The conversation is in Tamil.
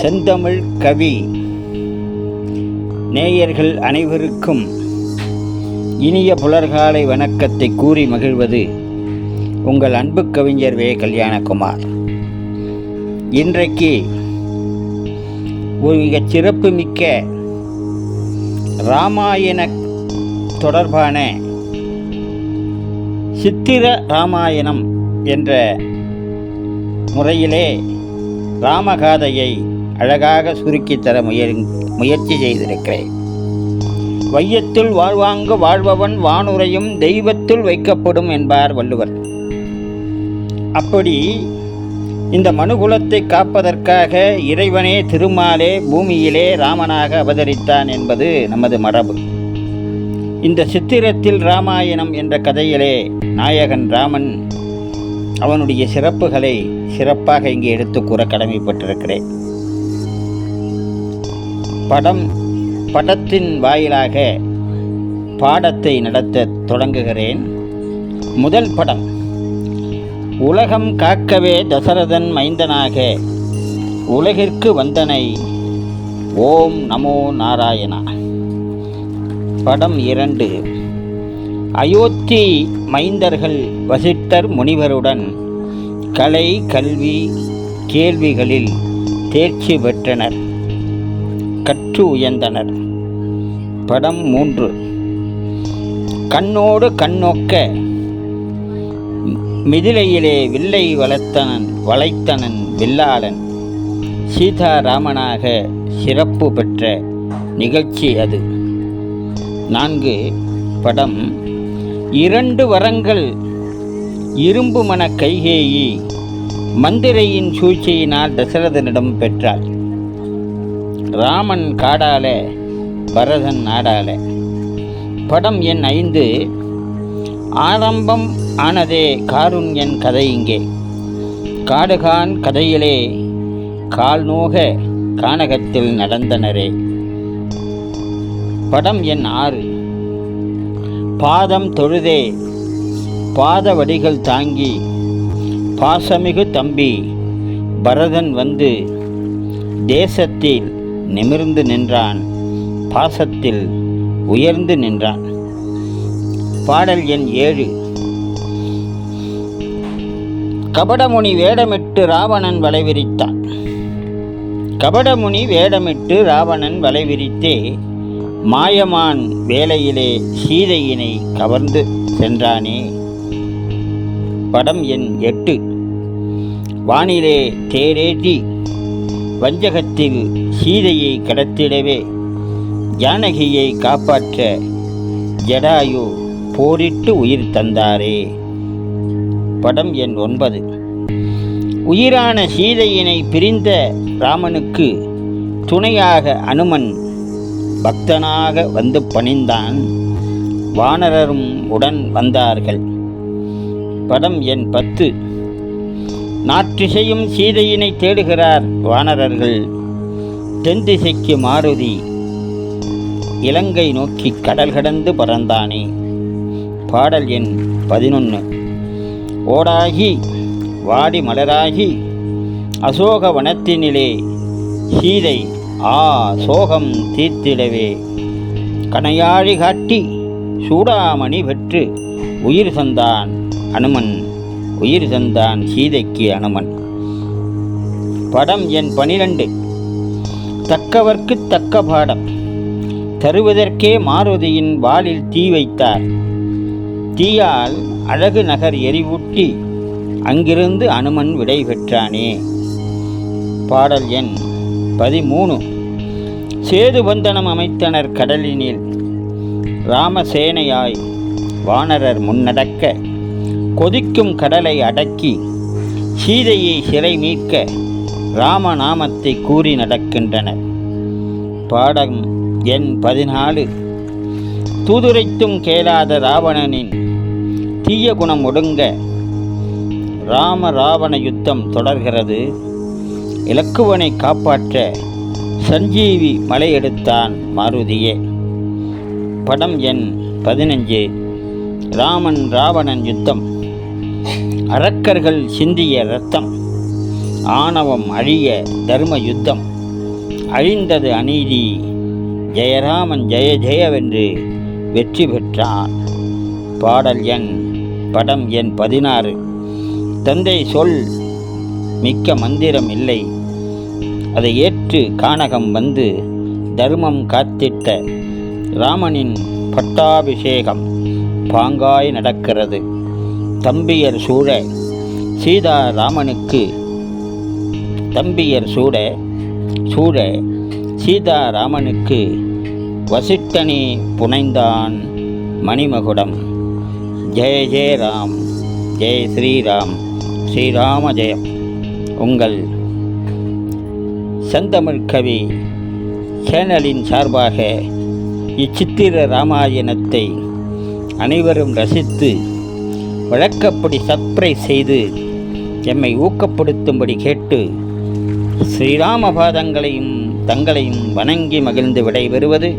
செந்தமிழ் கவி. நேயர்கள் அனைவருக்கும் இனிய புலர்காலை வணக்கத்தை கூறி மகிழ்வது உங்கள் அன்பு கவிஞர் வே. கல்யாணகுமார். இன்றைக்கு ஒரு மிகச் சிறப்புமிக்க இராமாயண தொடர்பான சித்திர ராமாயணம் என்ற முறையிலே ராமகாதையை அழகாக சுருக்கித் தர முயற் முயற்சி செய்திருக்கிறேன். வையத்தில் வாழ்வாங்கு வாழ்பவன் வானுரையும் தெய்வத்தில் வைக்கப்படும் என்பார் வள்ளுவர். அப்படி இந்த மனுகுலத்தை காப்பதற்காக இறைவனே திருமாலே பூமியிலே ராமனாக அவதரித்தான் என்பது நமது மரபு. இந்த சித்திரத்தில் ராமாயணம் என்ற கதையிலே நாயகன் ராமன் அவனுடைய சிறப்புகளை சிறப்பாக இங்கே எடுத்துக்கூற கடமைப்பட்டிருக்கிறேன். படம் படத்தின் வாயிலாக பாடத்தை நடத்த தொடங்குகிறேன். முதல் படம் உலகம் காக்கவே தசரதன் மைந்தனாக உலகிற்கு வந்தனை ஓம் நமோ நாராயணா. படம் இரண்டு அயோத்தி மைந்தர்கள் வசிட்டர் முனிவருடன் கலை கல்வி கேள்விகளில் தேர்ச்சி பெற்றனர். கற்று உயர்ந்தனர். படம் மூன்று. கண்ணோடு கண்ணோக்க மிதிலையிலே வில்லை வளர்த்தனன் வளைத்தனன் வில்லாளன். சீதாராமனாக சிறப்பு பெற்ற நிகழ்ச்சி அது. நான்கு. படம். இரண்டு வரங்கள் இரும்பு மன கைகேயி மந்திரையின் சூழ்ச்சியினால் தசரதனிடம் பெற்றாள். ராமன் காடால பரதன் நாடால. படம் எண் ஐந்து ஆரம்பம் ஆனதே காருண்யன் கதை இங்கே. காடுகான் கதையிலே கால் நோக கானகத்தில் நடந்தனரே. படம் எண் ஆறு பாதம் தொழுதே பாத வடிகள் தாங்கி பாசமிகு தம்பி பரதன் வந்து தேசத்தில் நிமிர்ந்து நின்றான். பாசத்தில் உயர்ந்து நின்றான். பாடல் எண் ஏழு. கபடமுனி வேடமிட்டு ராவணன் வலைவிரித்தான். கபடமுனி வேடமிட்டு ராவணன் வலைவிரித்தே மாயமான் வேலையிலே சீதையினை கவர்ந்து சென்றானே. படம் எண் எட்டு. வானிலே தேரேற்றி வஞ்சகத்தில் சீதையை கடத்திடவே ஜானகியை காப்பாற்ற ஜடாயு போரிட்டு உயிர் தந்தாரே. படம் எண் ஒன்பது. உயிரான சீதையினை பிரிந்த ராமனுக்கு துணையாக அனுமன் பக்தனாக வந்து பணிந்தான். வானரரும் உடன் வந்தார்கள். படம் எண் பத்து. நாற்றிசையும் சீதையினை தேடுகிறார் வானரர்கள். தென் திசைக்கு மாருதி இலங்கை நோக்கி கடல் கடந்து பறந்தானே. பாடல் எண் பதினொன்று ஓடாகி வாடி மலராகி அசோக வனத்தினிலே சீதை ஆ சோகம் தீர்த்திடவே. கனையாழி காட்டி சூடாமணி பெற்று உயிர் தந்தான் அனுமன். உயிர் தந்தான் சீதைக்கு அனுமன். படம் எண் பனிரெண்டு. தக்கவர்க்கு தக்க பாடம். தருவதற்கே மாருதியின் வாளில் தீ வைத்தார். தீயால் அழகு நகர் எரிவூட்டி அங்கிருந்து அனுமன் விடை பெற்றானே. பாடல் எண் பதிமூணு. சேதுபந்தனம் அமைத்தனர் கடலினில். ராமசேனையாய் வானரர் முன்னடக்க. கொதிக்கும் கடலை அடக்கி சீதையை சிறை மீட்க ராமநாமத்தை கூறி நடக்கின்றனர். பாடம் எண் பதினாலு. தூதுரைத்தும் கேளாத ராவணனின் தீய குணம் ஒடுங்க ராம ராவண யுத்தம் தொடர்கிறது. இலக்குவனை காப்பாற்ற சஞ்சீவி மலையெடுத்தான் மாருதியே. படம் எண் பதினஞ்சு. ராமன் ராவணன் யுத்தம். அரக்கர்கள் சிந்திய இரத்தம் ஆணவம் அழிய தர்ம யுத்தம். அழிந்தது அநீதி ஜெயராமன் ஜெய ஜெயவென்று வெற்றி பெற்றான் பாடல் எண் படம் எண் பதினாறு. தந்தை சொல் மிக்க மந்திரம் இல்லை. அதை ஏற்று கானகம் வந்து தர்மம் காத்திட்ட ராமனின் பட்டாபிஷேகம் பாங்காய் நடக்கிறது. தம்பியர் சூழ சீதா ராமனுக்கு தம்பியர் சூட சூழ சீதா ராமனுக்கு வசிட்டனி புனைந்தான் மணிமகுடம். ஜெய ஜெய ராம் ஜெய ஸ்ரீராம் ஸ்ரீராம ஜெயம். உங்கள் செந்தமிழ் கவி சேனலின் சார்பாக இச்சித்திர ராமாயணத்தை அனைவரும் ரசித்து வழக்கப்படி சர்ப்ரைஸ் செய்து எம்மை ஊக்கப்படுத்தும்படி கேட்டு ஸ்ரீராமபாதங்களையும் தங்களையும் வணங்கி மகிழ்ந்து விடைபெறுவது